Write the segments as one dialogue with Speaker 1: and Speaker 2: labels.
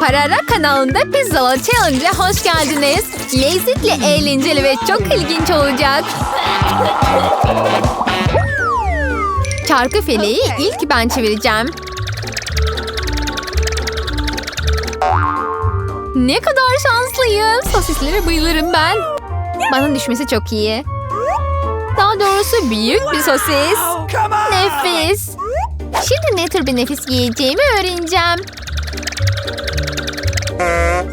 Speaker 1: Parara kanalında Pizza Challenge'a hoş geldiniz. Lezzetli, eğlenceli ve çok ilginç olacak. Çarkı feleği ilk ben çevireceğim. Ne kadar şanslıyım. Sosislere bayılırım ben. Bana düşmesi çok iyi. Daha doğrusu büyük bir sosis. Nefis. Şimdi ne tür bir nefis yiyeceğimi öğreneceğim.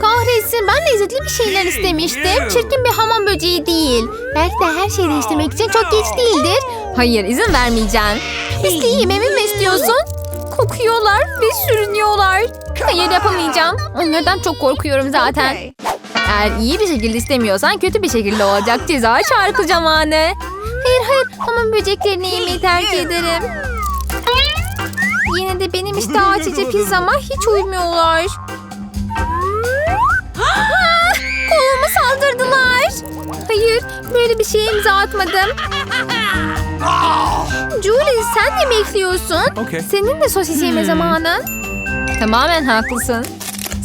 Speaker 1: Kahretsin ben lezzetli bir şeyler istemiştim. Çirkin bir hamam böceği değil. Belki de her şeyi değiştirmek için çok geç değildir. Hayır izin vermeyeceğim. Pisliği yememi mi istiyorsun? Kokuyorlar ve sürünüyorlar. Hayır yapamayacağım. Onlardan çok korkuyorum zaten. Eğer iyi bir şekilde istemiyorsan kötü bir şekilde olacak ceza çarkı zamanı. Hayır hayır hamam böceklerini yemeyi tercih ederim. Yine de benim iştah açıcı pizzama hiç uymuyorlar. Koluma saldırdılar. Hayır böyle bir şeye imza atmadım. Julie sen de bekliyorsun.
Speaker 2: Okay.
Speaker 1: Senin de sosis yeme zamanın. Tamamen haklısın.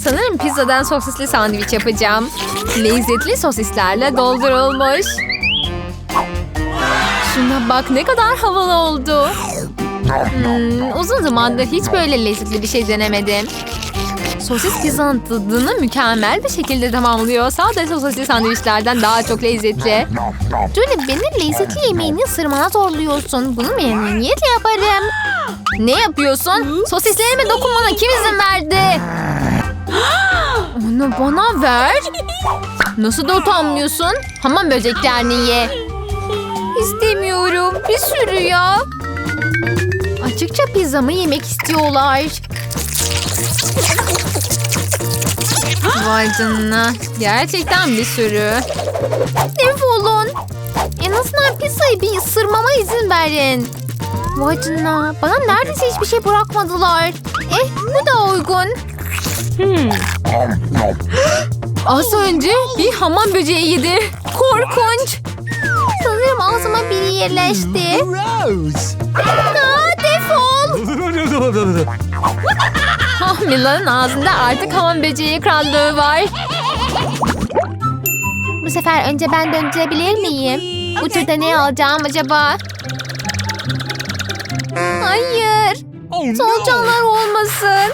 Speaker 1: Sanırım pizzadan sosisli sandviç yapacağım. Lezzetli sosislerle doldurulmuş. Şuna bak ne kadar havalı oldu. Hmm, uzun zamandır hiç böyle lezzetli bir şey denemedim. Sosis pizzanın tadını mükemmel bir şekilde tamamlıyor. Sade sosisli sandviçlerden daha çok lezzetli. Julie beni lezzetli yemeğini ısırmana zorluyorsun. Bunu memnuniyetle yaparım. Ne yapıyorsun? Sosislerime dokunmana kim izin verdi? Onu bana ver. Nasıl da utanmıyorsun? Hamam böceklerini ye. İstemiyorum. Bir sürü ya. Açıkça pizzamı yemek istiyorlar. Vay canına. Gerçekten bir sürü. Defolun. En azından pizzayı bir ısırmama izin verin. Vay canına. Bana neredeyse hiçbir şey bırakmadılar. Eh bu da uygun. Az önce bir hamam böceği yedi. Korkunç. Sanırım ağzıma biri yerleşti.
Speaker 2: Rose!
Speaker 1: Aa, defol. Mila'nın ağzında artık hamam böceği krallığı var. Bu sefer önce ben döndürebilir miyim? Bu turda ne alacağım acaba? Hayır.
Speaker 2: oh!
Speaker 1: Solucanlar olmasın.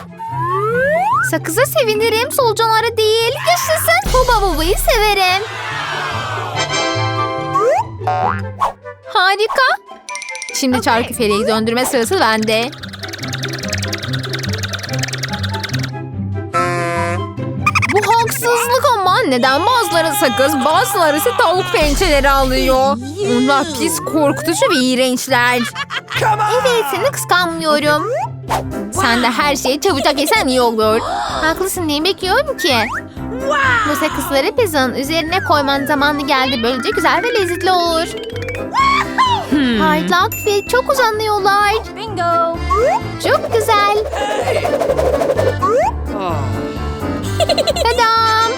Speaker 1: Sakıza sevinirim, solucanlara değil. Yaşasın. Huba bubayı severim. Harika. Şimdi çarkı feleği döndürme sırası bende. Neden bazıları sakız bazıları ise tavuk pençeleri alıyor. Onlar pis korkutucu ve iğrençler. Evet seni kıskanmıyorum. Sen de her şeyi çabucak yesen iyi olur. Haklısın neyi bekliyorum ki? Bu sakızları pizzanın üzerine koyman zamanı geldi. Böylece güzel ve lezzetli olur. Parlak ve çok uzanıyorlar. Bingo. Çok güzel. Tadam.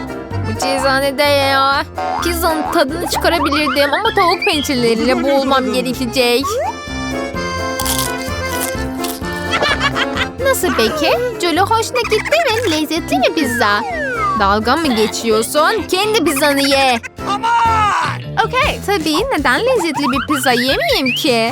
Speaker 1: Bu cezanede ya. Pizzanın tadını çıkarabilirdim ama tavuk pençeleriyle boğulmam gerekecek. Nasıl peki? Jolly hoşuna gitti mi? Lezzetli mi pizza? Dalga mı geçiyorsun? Kendi pizzanı ye. Okey. Tabii neden lezzetli bir pizza yemeyeyim ki?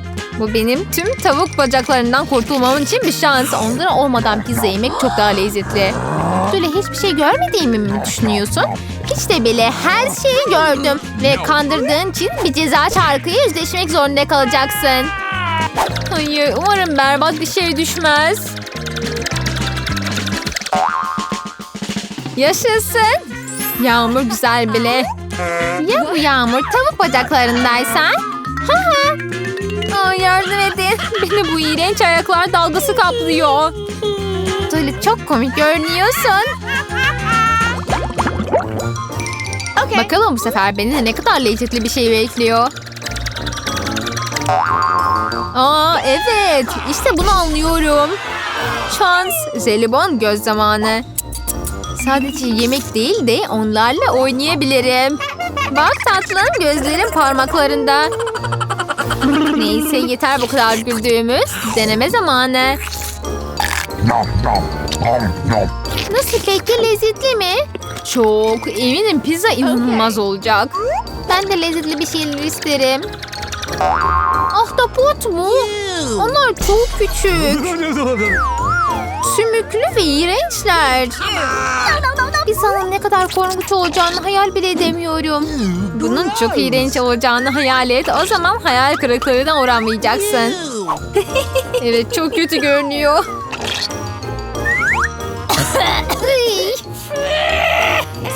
Speaker 1: Bu benim tüm tavuk bacaklarından kurtulmam için bir şans. Onlara olmadan pizza yemek çok daha lezzetli. Böyle hiçbir şey görmediğimi mi düşünüyorsun? Hiç de bile her şeyi gördüm. Ve kandırdığın için bir ceza şarkıyı yüzleşmek zorunda kalacaksın. Hayır, umarım berbat bir şey düşmez. Yaşasın. Yağmur güzel bile. Ya bu yağmur tavuk bacaklarındaysa? Ha ha. Beni bu iğrenç ayaklar dalgası kaplıyor. Böyle çok komik görünüyorsun. Bakalım bu sefer beni ne kadar lezzetli bir şey bekliyor. Aa evet. İşte bunu anlıyorum. Şans. Zelibon göz zamanı. Sadece yemek değil de onlarla oynayabilirim. Bak tatlım gözlerim parmaklarında. Neyse yeter bu kadar güldüğümüz. Deneme zamanı. Nasıl peki lezzetli mi? Çok eminim pizza inanılmaz olacak. Ben de lezzetli bir şeyler isterim. Ahtapot mu? Onlar çok küçük. Sümüklü ve iğrençler. Pizzanın ne kadar korkunç olacağını hayal bile edemiyorum. Bunun çok iğrenç olacağını hayal et. O zaman hayal kırıklığına uğramayacaksın. Evet çok kötü görünüyor.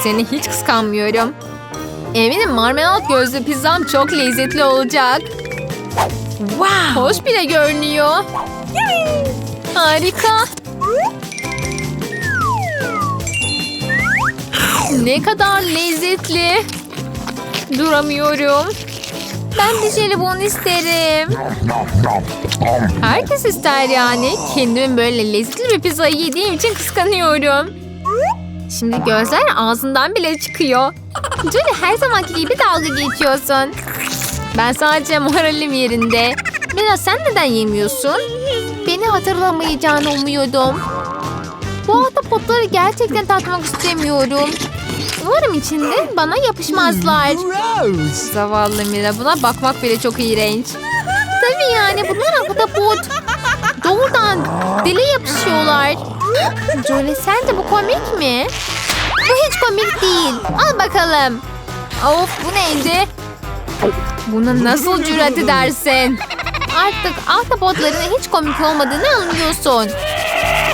Speaker 1: Seni hiç kıskanmıyorum. Eminim marmelat gözlü pizzam çok lezzetli olacak. Wow. Hoş bile görünüyor. Harika. Ne kadar lezzetli. Duramıyorum. Ben de jelibon isterim. Herkes ister yani. Kendimin böyle lezzetli bir pizzayı yediğim için kıskanıyorum. Şimdi gözler ağzından bile çıkıyor. Julie her zamanki gibi dalga geçiyorsun. Ben sadece moralim yerinde. Mira sen neden yemiyorsun? Beni hatırlamayacağını umuyordum. Bu ahtapotları gerçekten tatmak istemiyorum. Umarım içinde bana yapışmazlar. Zavallı Mira buna bakmak bile çok iğrenç. Tabii yani bunlar ahtapot. Doğrudan dile yapışıyorlar. Jolie sen de bu komik mi? Bu hiç komik değil. Al bakalım. Of bu neydi? Buna nasıl cüret edersin? Artık ahtapotların hiç komik olmadığını anlıyorsun.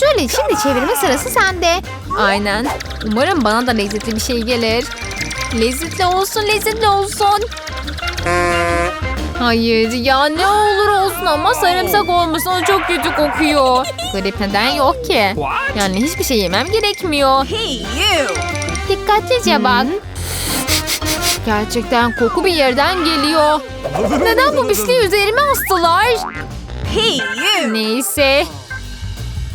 Speaker 1: Jolie şimdi çevirme sırası sende. Aynen. Umarım bana da lezzetli bir şey gelir. Lezzetli olsun, lezzetli olsun. Hayır ya ne olur olsun ama sarımsak olmasın o çok kötü kokuyor. Garip neden yok ki? Yani hiçbir şey yemem gerekmiyor.
Speaker 3: Hey you!
Speaker 1: Dikkatlice bak. Gerçekten koku bir yerden geliyor. Neden bu pisliği üzerime astılar?
Speaker 3: Hey you!
Speaker 1: Neyse.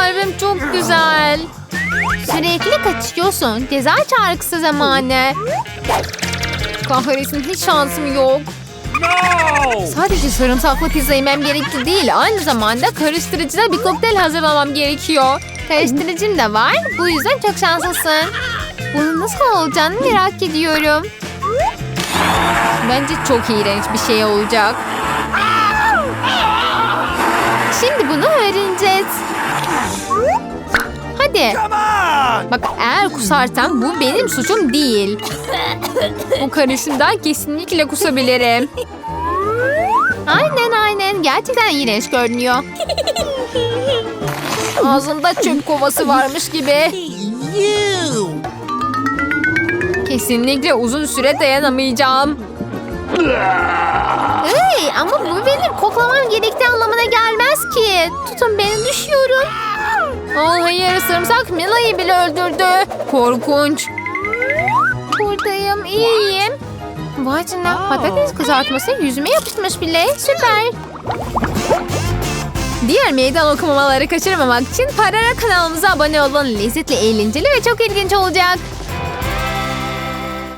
Speaker 1: Kalbim çok güzel. Sürekli kaçıyorsun. Ceza çağrısı zamanı. Kahretsin hiç şansım yok. Sadece sarımsaklı pizza yemem gerekli değil. Aynı zamanda karıştırıcıda bir kokteyl hazırlamam gerekiyor. Karıştırıcım da var. Bu yüzden çok şanslısın. Bunun nasıl olacağını merak ediyorum. Bence çok iğrenç bir şey olacak. Hadi. Bak eğer kusarsam bu benim suçum değil. Bu karışımdan kesinlikle kusabilirim. Aynen aynen. Gerçekten iğrenç görünüyor. Ağzında çöp kovası varmış gibi. Kesinlikle uzun süre dayanamayacağım. Hey, ama bu benim koklamam gerektiği anlamına gelmez ki. Tutun beni düşüyorum. Oh hayır sarımsak Mila'yı bile öldürdü. Korkunç. Buradayım iyiyim. Vay canına patates kızartması yüzüme yapışmış bile. Süper. Diğer meydan okumaları kaçırmamak için Parara kanalımıza abone olun. Lezzetli, eğlenceli ve çok ilginç olacak.